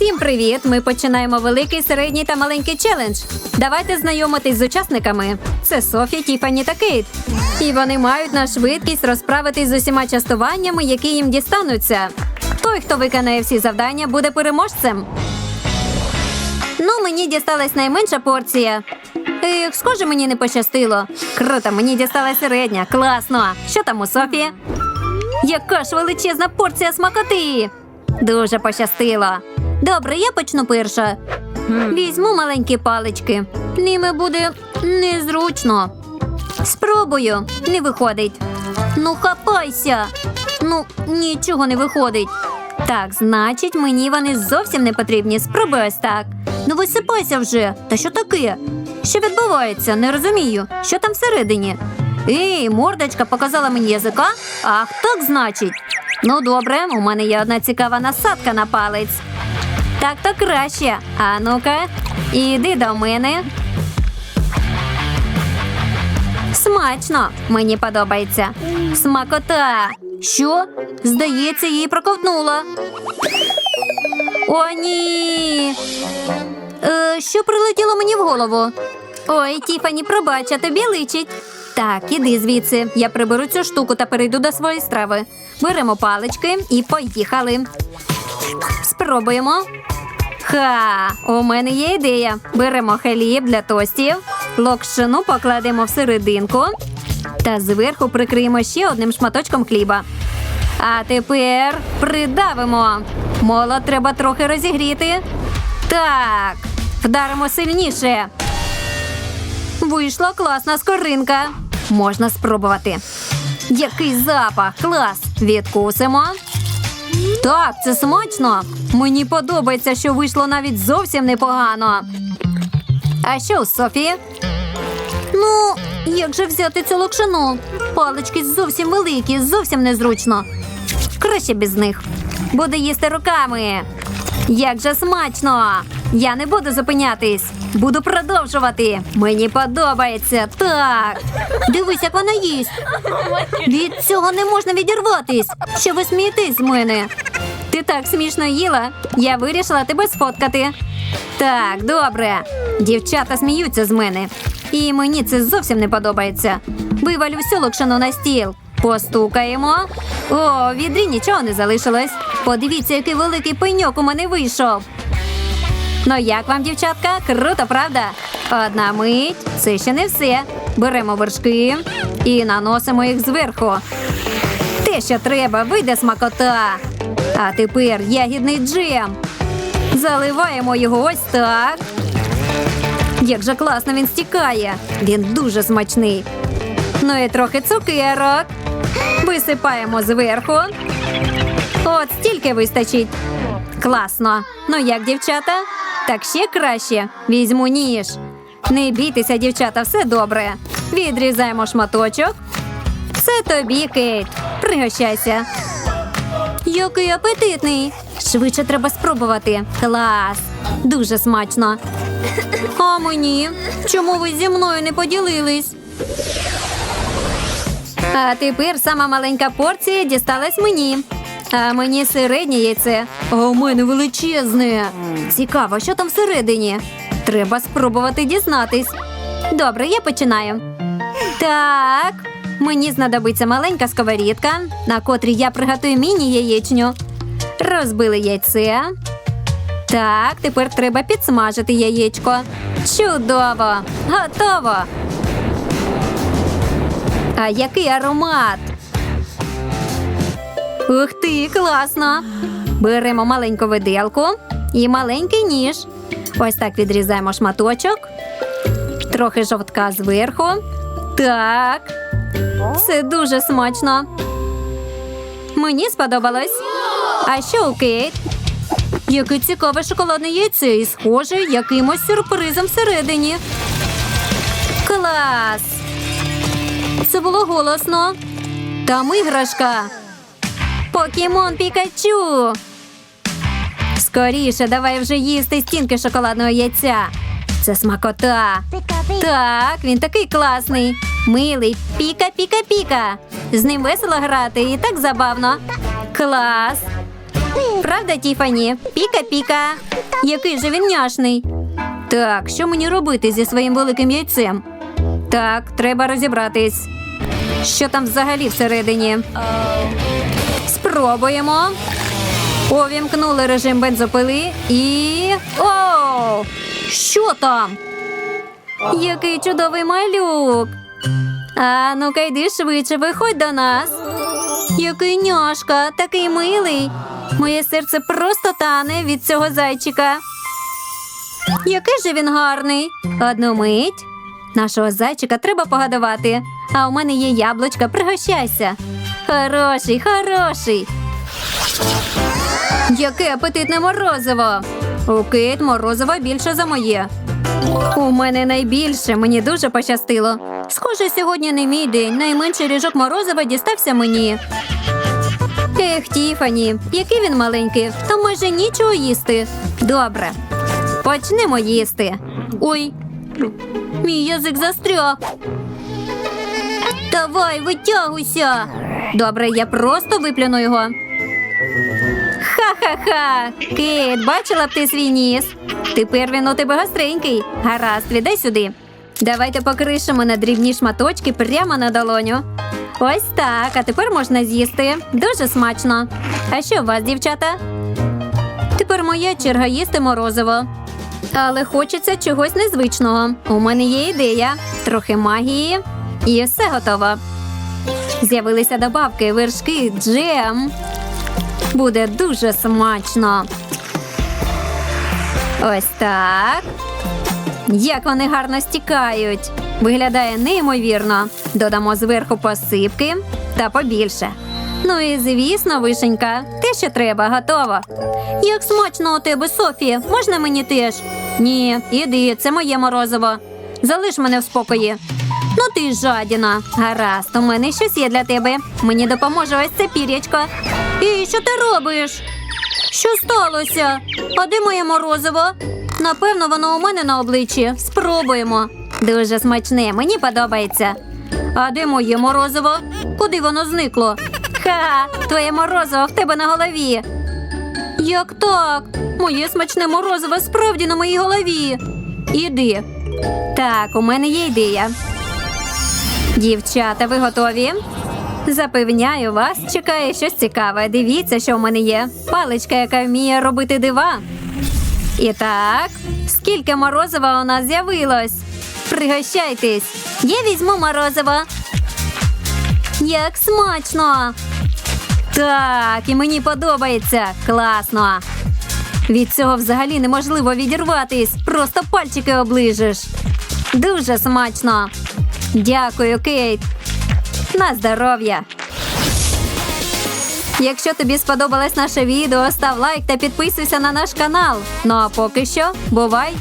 Всім привіт! Ми починаємо великий, середній та маленький челендж. Давайте знайомитись з учасниками. Це Софія, Тіфані та Кейт. І вони мають на швидкість розправитись з усіма частуваннями, які їм дістануться. Той, хто виконає всі завдання, буде переможцем. Ну, мені дісталась найменша порція. Ех, схоже, мені не пощастило. Круто, мені дісталась середня. Класно. Що там у Софії? Яка ж величезна порція смакоти! Дуже пощастило. Добре, я почну перша. Візьму маленькі палички. Ними буде незручно. Спробую, не виходить. Ну, хапайся. Ну, нічого не виходить. Так, значить, мені вони зовсім не потрібні. Спробуй ось так. Ну висипайся вже. Та що таке? Що відбувається? Не розумію. Що там всередині? Ей, мордочка показала мені язика? Ах, так значить. Ну, добре, у мене є одна цікава насадка на палець. Так то краще. А ну-ка, іди до мене. Смачно, мені подобається. Смакота. Що? Здається, її проковтнула. О, ні. Е, що прилетіло мені в голову? Ой, Тіфані, пробач, а тобі личить. Так, іди звідси. Я приберу цю штуку та перейду до своєї страви. Беремо палички і поїхали. Спробуємо. Ха, у мене є ідея. Беремо хліб для тостів, локшину покладемо всерединку та зверху прикриємо ще одним шматочком хліба. А тепер придавимо. Молот треба трохи розігріти. Так, вдаримо сильніше. Вийшла класна скоринка. Можна спробувати. Який запах! Клас! Відкусимо. Так, це смачно. Мені подобається, що вийшло навіть зовсім непогано. А що у Софії? Ну, як же взяти цю локшину? Палички зовсім великі, зовсім незручно. Краще без них. Буде їсти руками. Як же смачно! Я не буду зупинятись. Буду продовжувати. Мені подобається. Так. Дивись, як вона їсть. Від цього не можна відірватись. Що ви смієтесь з мене? Ти так смішно їла. Я вирішила тебе сфоткати. Так, добре. Дівчата сміються з мене. І мені це зовсім не подобається. Вивалю всю локшину на стіл. Постукаємо. О, відрі нічого не залишилось. Подивіться, який великий пеньок у мене вийшов. Ну як вам, дівчатка? Круто, правда? Одна мить, це ще не все. Беремо вершки і наносимо їх зверху. Те, що треба, вийде смакота. А тепер ягідний джем. Заливаємо його ось так. Як же класно він стікає. Він дуже смачний. Ну і трохи цукерок. Висипаємо зверху. От стільки вистачить. Класно. Ну як, дівчата? Так ще краще. Візьму ніж. Не бійтеся, дівчата, все добре. Відрізаємо шматочок. Це тобі, Кейт. Пригощайся. Який апетитний. Швидше треба спробувати. Клас. Дуже смачно. А мені? Чому ви зі мною не поділились? А тепер сама маленька порція дісталась мені. А мені середнє яйце, а у мене величезне. Цікаво, що там всередині. Треба спробувати дізнатись. Добре, я починаю. Так, мені знадобиться маленька сковорідка, на котрій я приготую міні-яєчню. Розбили яйце. Так, тепер треба підсмажити яєчко. Чудово! Готово! А який аромат! Ух ти, класно! Беремо маленьку виделку і маленький ніж. Ось так відрізаємо шматочок. Трохи жовтка зверху. Так. Це дуже смачно. Мені сподобалось. А що у Кейт? Яке цікаве шоколадне яйце і схоже якимось сюрпризом всередині. Клас! Це було голосно. Там іграшка. Покемон Пікачу. Скоріше, давай вже їсти стінки шоколадного яйця. Це смакота. Так, він такий класний. Милий. Піка-піка-піка. З ним весело грати і так забавно. Клас. Правда, Тіфані? Піка-піка. Який же він няшний. Так, що мені робити зі своїм великим яйцем? Так, треба розібратись. Що там взагалі всередині? Спробуємо. Увімкнули режим бензопили і. О! Що там? Який чудовий малюк. А ну-ка йди швидше, виходь до нас. Який няшка, такий милий. Моє серце просто тане від цього зайчика. Який же він гарний. Одну мить. Нашого зайчика треба погодувати. А у мене є яблучка, пригощайся. Хороший, хороший. Яке апетитне морозиво. У Кейт морозиво більше за моє. У мене найбільше, мені дуже пощастило. Схоже, сьогодні не мій день. Найменший ріжок морозива дістався мені. Ех, Тіфані, який він маленький, там майже нічого їсти. Добре. Почнемо їсти. Ой, мій язик застряг. Давай, витягуйся. Добре, я просто виплюну його. Ха-ха-ха! Кейт, бачила б ти свій ніс? Тепер він у тебе гостренький. Гаразд, віддай сюди. Давайте покришимо на дрібні шматочки прямо на долоню. Ось так, а тепер можна з'їсти. Дуже смачно. А що у вас, дівчата? Тепер моя черга їсти морозиво. Але хочеться чогось незвичного. У мене є ідея, трохи магії, і все готово. З'явилися добавки, вершки, джем. Буде дуже смачно. Ось так. Як вони гарно стікають. Виглядає неймовірно. Додамо зверху посипки та побільше. Ну і звісно, вишенька, що треба, готово. Як смачно у тебе, Софія, можна мені теж? Ні, іди, це моє морозиво. Залиш мене в спокої. Ну ти жадіна. Гаразд, у мене щось є для тебе. Мені допоможе ось це пір'ячко. І що ти робиш? Що сталося? А де моє морозиво? Напевно, воно у мене на обличчі. Спробуємо. Дуже смачне, мені подобається. А де моє морозиво? Куди воно зникло? Ха, твоє морозиво в тебе на голові. Як так? Моє смачне морозиво справді на моїй голові. Іди. Так, у мене є ідея. Дівчата, ви готові? Запевняю вас, чекає щось цікаве. Дивіться, що в мене є. Паличка, яка вміє робити дива. І так, скільки морозива у нас з'явилось? Пригощайтесь. Я візьму морозиво. Як смачно! Так, і мені подобається. Класно. Від цього взагалі неможливо відірватись. Просто пальчики оближеш. Дуже смачно. Дякую, Кейт. На здоров'я. Якщо тобі сподобалось наше відео, став лайк та підписуйся на наш канал. Ну а поки що, бувай!